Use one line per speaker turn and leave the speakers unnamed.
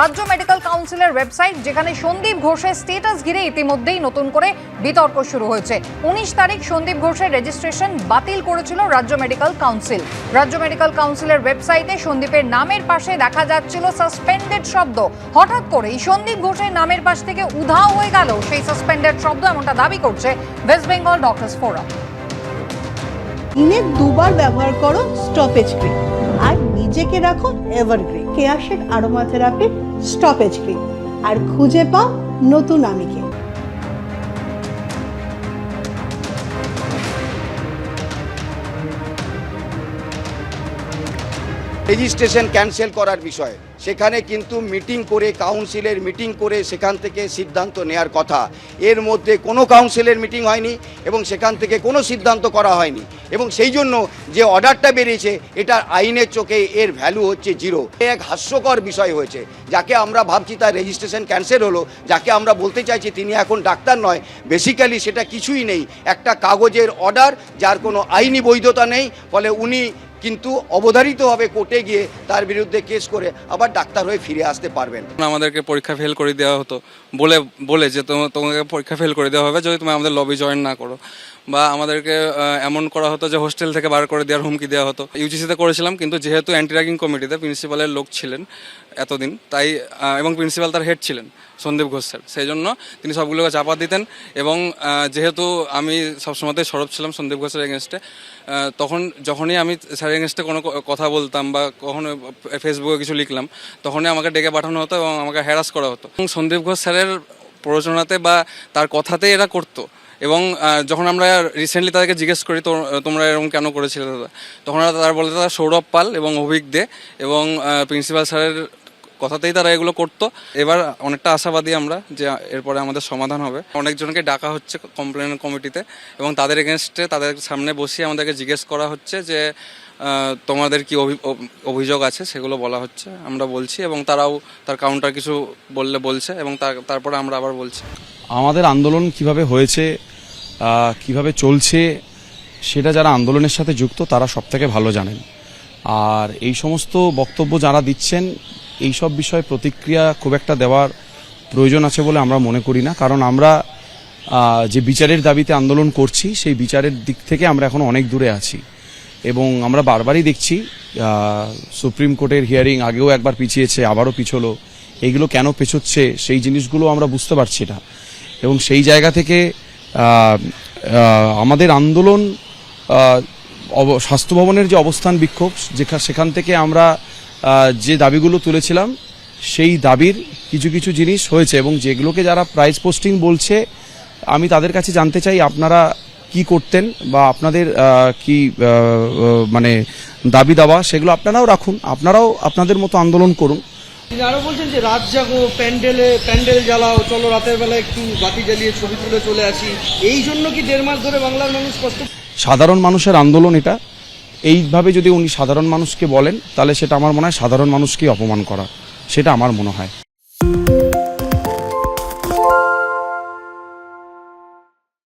রাজ্য মেডিকেল কাউন্সিলের ওয়েবসাইট, যেখানে সন্দীপ ঘোষের স্টেটাস ঘিরে ইতিমধ্যেই নতুন করে বিতর্ক শুরু হয়েছে। উনিশ তারিখ সন্দীপ ঘোষের রেজিস্ট্রেশন বাতিল করেছিল রাজ্য মেডিকেল কাউন্সিল। রাজ্য মেডিকেল কাউন্সিলের ওয়েবসাইটে সন্দীপের নামের পাশে দেখা যাচ্ছিল সাসপেন্ডেড শব্দ। হঠাৎ করেই সন্দীপ ঘোষের নামের পাশ থেকে উধাও হয়ে গেল। সেই সাসপেন্ডেড শব্দ এমনটা দাবি করছে ওয়েস্ট বেঙ্গল ডক্টর্স ফোরাম।
দিনে দুবার ব্যবহার করো স্টপেজ ক্রিম। আর নিজেকে রাখো এভারগ্রিন কেয়াশেড আরোমা থেরাপির স্টপেজ ক্রিম আর খুঁজে পাও নতুন আমিকে
রেজিস্ট্রেশন ক্যান্সেল করার বিষয়। সেখানে কিন্তু মিটিং করে, কাউন্সিলের মিটিং করে সেখান থেকে সিদ্ধান্ত নেয়ার কথা। এর মধ্যে কোনো কাউন্সিলের মিটিং হয়নি এবং সেখান থেকে কোনো সিদ্ধান্ত করা হয়নি। এবং সেই জন্য যে অর্ডারটা বেরিয়েছে, এটা আইনের চোখে এর ভ্যালু হচ্ছে জিরো। এক হাস্যকর বিষয় হয়েছে, যাকে আমরা ভাবছি তার রেজিস্ট্রেশন ক্যান্সেল হলো, যাকে আমরা বলতে চাইছি তিনি এখন ডাক্তার নয়। বেসিক্যালি সেটা কিছুই নেই। একটা কাগজের অর্ডার যার কোনো আইনি বৈধতা নেই, ফলে উনি কিন্তু অবধারিতভাবে কোর্টে গিয়ে তার বিরুদ্ধে কেস করে আবার ডাক্তার হয়ে ফিরে আসতে পারবেন।
আমাদেরকে পরীক্ষা ফেল করে দেওয়া হতো। বলে বলে যে তোমা- তোমাকে পরীক্ষা ফেল করে দেওয়া হবে যদি তুমি আমাদের লবি জয়েন না করো। বা আমাদেরকে এমন করা হতো যে হোস্টেল থেকে বার করে দেওয়ার হুমকি দেওয়া হতো। ইউজিসিতে করেছিলাম, কিন্তু যেহেতু অ্যান্টি র্যাগিং কমিটিতে প্রিন্সিপালের লোক ছিলেন এতদিন, তাই এবং প্রিন্সিপাল তার হেড ছিলেন, সন্দীপ ঘোষ স্যার। সেই জন্য তিনি সবগুলোকে চাপা দিতেন এবং যেহেতু আমি সবসময়তেই সরব ছিলাম সন্দীপ ঘোষের এগেনস্টে তখন যখনই আমি স্যারের এগেনস্টে কোনো কথা বলতাম বা কখনো ফেসবুকে কিছু লিখলাম, তখনই আমাকে ডেকে পাঠানো হতো এবং আমাকে হ্যারাস করা হতো। এবং সন্দীপ ঘোষ স্যারের প্ররোচনাতে বা তার কথাতেই এরা করতো। এবং যখন আমরা রিসেন্টলি তাদেরকে জিজ্ঞেস করি তো তোমরা এরকম কেন করেছিলে? তখন তারা বলে, তারা সৌরভ পাল এবং অভিক দে এবং প্রিন্সিপাল স্যারের কথাতেই তারা এগুলো করতো। এবার অনেকটা আশাবাদী আমরা যে এরপরে আমাদের সমাধান হবে। অনেকজনকে ডাকা হচ্ছে কমপ্লেন কমিটিতে এবং তাদের এগেনস্টে তাদের সামনে বসিয়ে আমাদেরকে জিজ্ঞেস করা হচ্ছে যে তোমাদের কি অভি- অভিযোগ আছে? সেগুলো বলা হচ্ছে। আমরা বলছি এবং তারাও তার কাউন্টার কিছু বললে বলছে এবং তার- তারপরে আমরা আবার বলছি।
আমাদের আন্দোলন কীভাবে হয়েছে কীভাবে চলছে, সেটা যারা আন্দোলনের সাথে যুক্ত তারা সব থেকে ভালো জানেন। আর এই সমস্ত বক্তব্য যারা দিচ্ছেন এই সব বিষয়ে প্রতিক্রিয়া খুব একটা দেওয়ার প্রয়োজন আছে বলে আমরা মনে করি না। কারণ আমরা যে বিচারের দাবিতে আন্দোলন করছি, সেই বিচারের দিক থেকে আমরা এখন অনেক দূরে আছি। এবং আমরা বারবারই দেখছি সুপ্রিম কোর্টের হিয়ারিং আগেও একবার পিছিয়েছে, আবারও পিছলো। এইগুলো কেন পেছোচ্ছে, সেই জিনিসগুলো আমরা বুঝতে পারছি না। এবং সেই জায়গা থেকে আমাদের আন্দোলন স্বাস্থ্য ভবনের যে অবস্থান বিক্ষোভ, যেখা, সেখান থেকে আমরা যে দাবিগুলো তুলেছিলাম সেই দাবির কিছু কিছু জিনিস হয়েছে এবং যেগুলোকে যারা প্রাইজ পোস্টিং বলছে আমি তাদের কাছে জানতে চাই আপনারা কি করতেন বা আপনাদের কি মানে দাবি দাওয়া সেগুলো আপনারাও রাখুন আপনারাও আপনাদের মতো আন্দোলন করুন।
তিনি আরও বলছেন যে রাত জাগো প্যান্ডেলে প্যান্ডেল জ্বালাও চলো রাতের বেলা একটু বাতি জ্বালিয়ে ছবি তুলে চলে আসি। এই জন্য কি দেড় মাস ধরে বাংলার মানুষ কষ্ট
সাধারণ মানুষের আন্দোলন এটা। এইভাবে যদি উনি সাধারণ মানুষকে বলেন, তাহলে সেটা আমার মনে হয় সাধারণ মানুষকেই অপমান করা। সেটা আমার মনে হয়।